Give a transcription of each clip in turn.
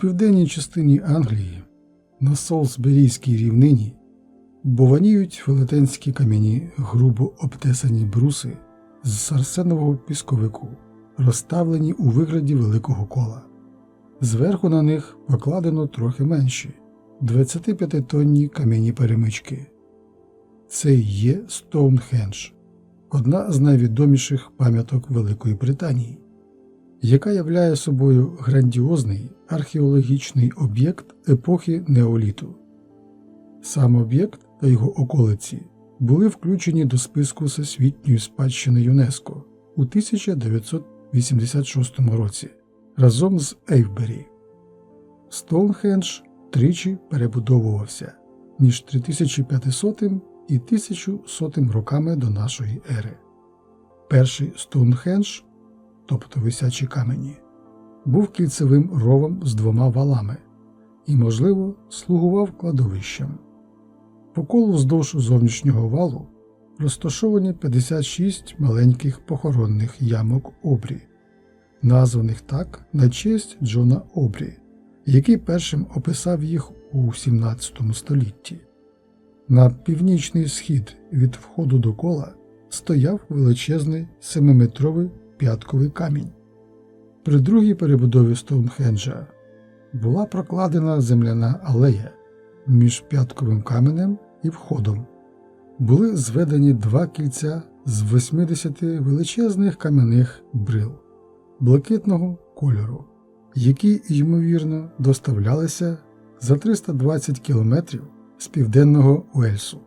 південній частині Англії на Солсберійській рівнині бованіють велетенські кам'яні грубо обтесані бруси з сарсенового пісковику, розставлені у вигляді великого кола. Зверху на них покладено трохи менші 25-тонні кам'яні перемички. Це є Стоунхендж, одна з найвідоміших пам'яток Великої Британії, яка являє собою грандіозний археологічний об'єкт епохи неоліту. Сам об'єкт та його околиці були включені до списку Всесвітньої спадщини ЮНЕСКО у 1986 році разом з Ейвбері. Стоунхендж тричі перебудовувався між 3500 і 1100 роками до нашої ери. Перший Стоунхендж, тобто висячі камені, був кільцевим ровом з двома валами і, можливо, слугував кладовищем. По колу вздовж зовнішнього валу розташовані 56 маленьких похоронних ямок обрі, названих так на честь Джона Обрі, який першим описав їх у 17 столітті. На північний схід від входу до кола стояв величезний семиметровий п'ятковий камінь. При другій перебудові Стоунхенджа була прокладена земляна алея між п'ятковим каменем і входом. Були зведені два кільця з 80 величезних кам'яних брил блакитного кольору, які, ймовірно, доставлялися за 320 кілометрів з південного Уельсу.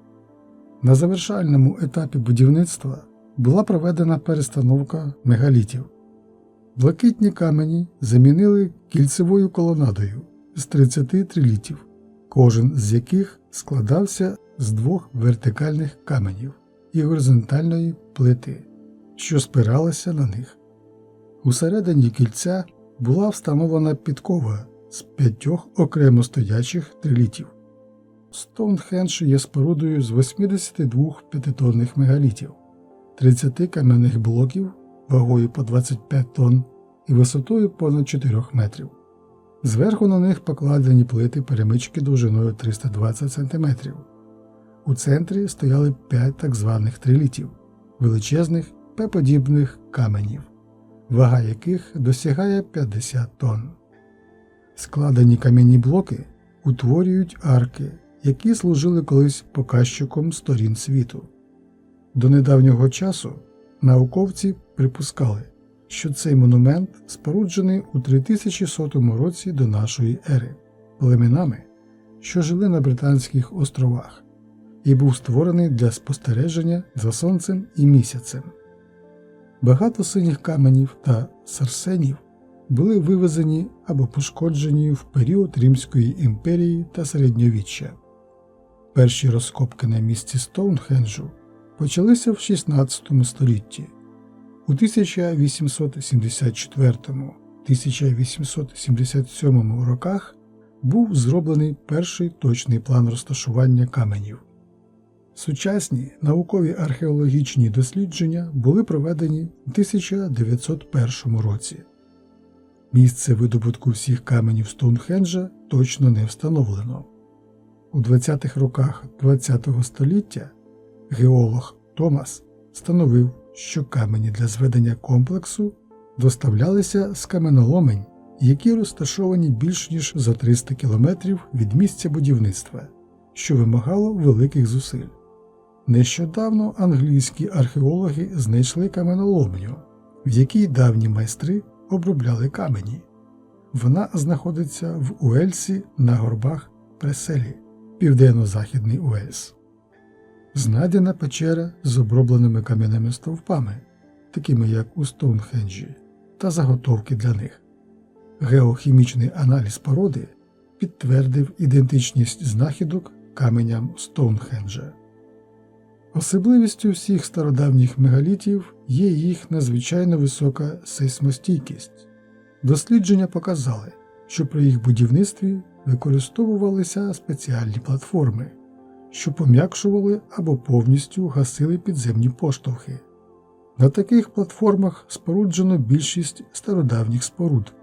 На завершальному етапі будівництва була проведена перестановка мегалітів. Блакитні камені замінили кільцевою колонадою з 30 трилітів, кожен з яких складався з двох вертикальних каменів і горизонтальної плити, що спиралися на них. Усередині кільця була встановлена підкова з п'ятьох окремо стоячих трилітів. Стоунхендж є спорудою з 82 п'ятитонних мегалітів, 30 кам'яних блоків вагою по 25 тонн і висотою понад 4 метрів. Зверху на них покладені плити перемички довжиною 320 см. У центрі стояли 5 так званих трилітів, величезних П-подібних каменів, вага яких досягає 50 тонн. Складені кам'яні блоки утворюють арки, які служили колись показчиком сторін світу. До недавнього часу науковці припускали, що цей монумент споруджений у 3100 році до нашої ери племенами, що жили на Британських островах, і був створений для спостереження за сонцем і місяцем. Багато синіх каменів та сарсенів були вивезені або пошкоджені в період Римської імперії та середньовіччя. Перші розкопки на місці Стоунхенджу почалися в 16 столітті. У 1874-1877 роках був зроблений перший точний план розташування каменів. Сучасні наукові археологічні дослідження були проведені у 1901 році. Місце видобутку всіх каменів Стоунхенджа точно не встановлено. У 20-х роках ХХ століття геолог Томас встановив, що камені для зведення комплексу доставлялися з каменоломень, які розташовані більш ніж за 300 кілометрів від місця будівництва, що вимагало великих зусиль. Нещодавно англійські археологи знайшли каменоломню, в якій давні майстри обробляли камені. Вона знаходиться в Уельсі на горбах Преселі, південно-західний Уельс. Знайдена печера з обробленими кам'яними стовпами, такими як у Стоунхенджі, та заготовки для них. Геохімічний аналіз породи підтвердив ідентичність знахідок каменям Стоунхенджа. Особливістю всіх стародавніх мегалітів є їх надзвичайно висока сейсмостійкість. Дослідження показали, що при їх будівництві використовувалися спеціальні платформи, що пом'якшували або повністю гасили підземні поштовхи. На таких платформах споруджено більшість стародавніх споруд.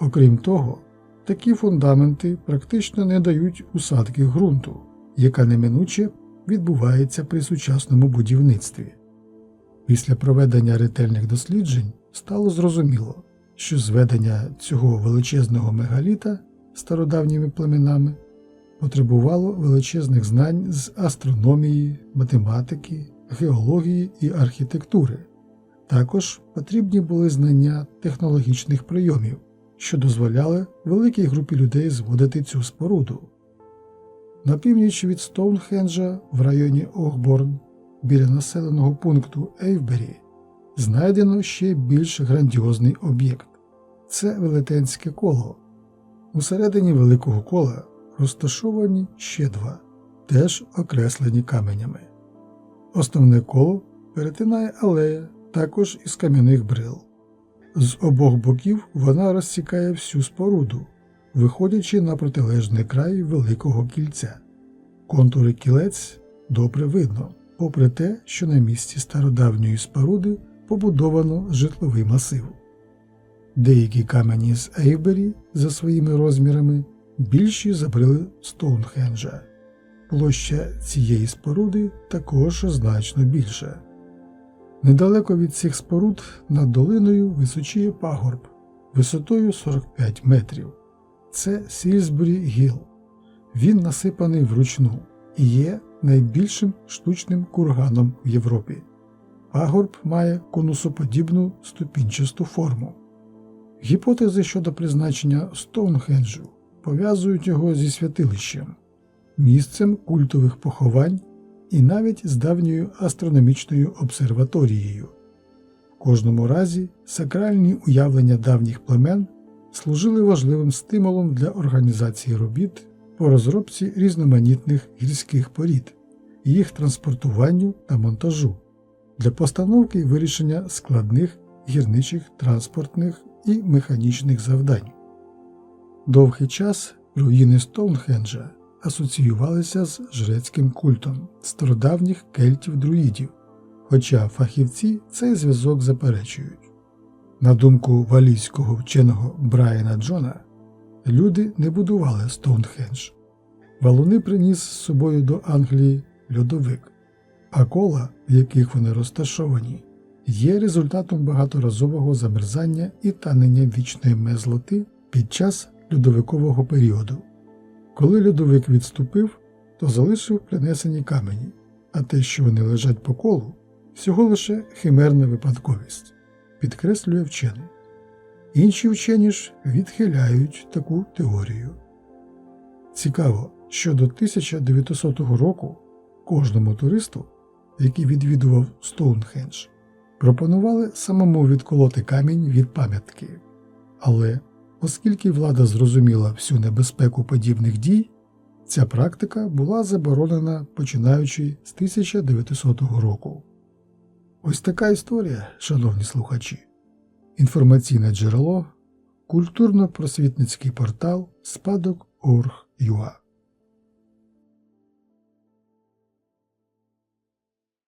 Окрім того, такі фундаменти практично не дають усадки ґрунту, яка неминуче відбувається при сучасному будівництві. Після проведення ретельних досліджень стало зрозуміло, що зведення цього величезного мегаліта стародавніми племенами потребувало величезних знань з астрономії, математики, геології і архітектури. Також потрібні були знання технологічних прийомів, що дозволяли великій групі людей зводити цю споруду. На північ від Стоунхенджа в районі Охборн біля населеного пункту Ейвбері знайдено ще більш грандіозний об'єкт це велетенське коло. Усередині великого кола розташовані ще два, теж окреслені каменями. Основне коло перетинає алея, також із кам'яних брил. З обох боків вона розсікає всю споруду, виходячи на протилежний край великого кільця. Контури кілець добре видно, попри те, що на місці стародавньої споруди побудовано житловий масив. Деякі камені з Ейвбері за своїми розмірами більші за брили Стоунхенджа. Площа цієї споруди також значно більша. Недалеко від цих споруд над долиною височіє пагорб висотою 45 метрів. Це Сільсбурі Гіл. Він насипаний вручну і є найбільшим штучним курганом в Європі. Пагорб має конусоподібну ступінчасту форму. Гіпотези щодо призначення Стоунхенджу пов'язують його зі святилищем, місцем культових поховань і навіть з давньою астрономічною обсерваторією. В кожному разі сакральні уявлення давніх племен служили важливим стимулом для організації робіт по розробці різноманітних гірських порід, їх транспортуванню та монтажу для постановки і вирішення складних гірничих транспортних і механічних завдань. Довгий час руїни Стоунхенджа асоціювалися з жрецьким культом стародавніх кельтів-друїдів, хоча фахівці цей зв'язок заперечують. На думку валійського вченого Брайана Джона, люди не будували Стоунхендж. Валуни приніс з собою до Англії льодовик, а кола, в яких вони розташовані, є результатом багаторазового замерзання і танення вічної мезлоти під час льодовикового періоду. Коли льодовик відступив, то залишив принесені камені, а те, що вони лежать по колу, всього лише химерна випадковість, підкреслює вчений. Інші вчені ж відхиляють таку теорію. Цікаво, що до 1900 року кожному туристу, який відвідував Стоунхендж, пропонували самому відколоти камінь від пам'ятки. Але оскільки влада зрозуміла всю небезпеку подібних дій, ця практика була заборонена починаючи з 1900 року. Ось така історія, шановні слухачі. Інформаційне джерело, культурно-просвітницький портал Спадок.орг.ua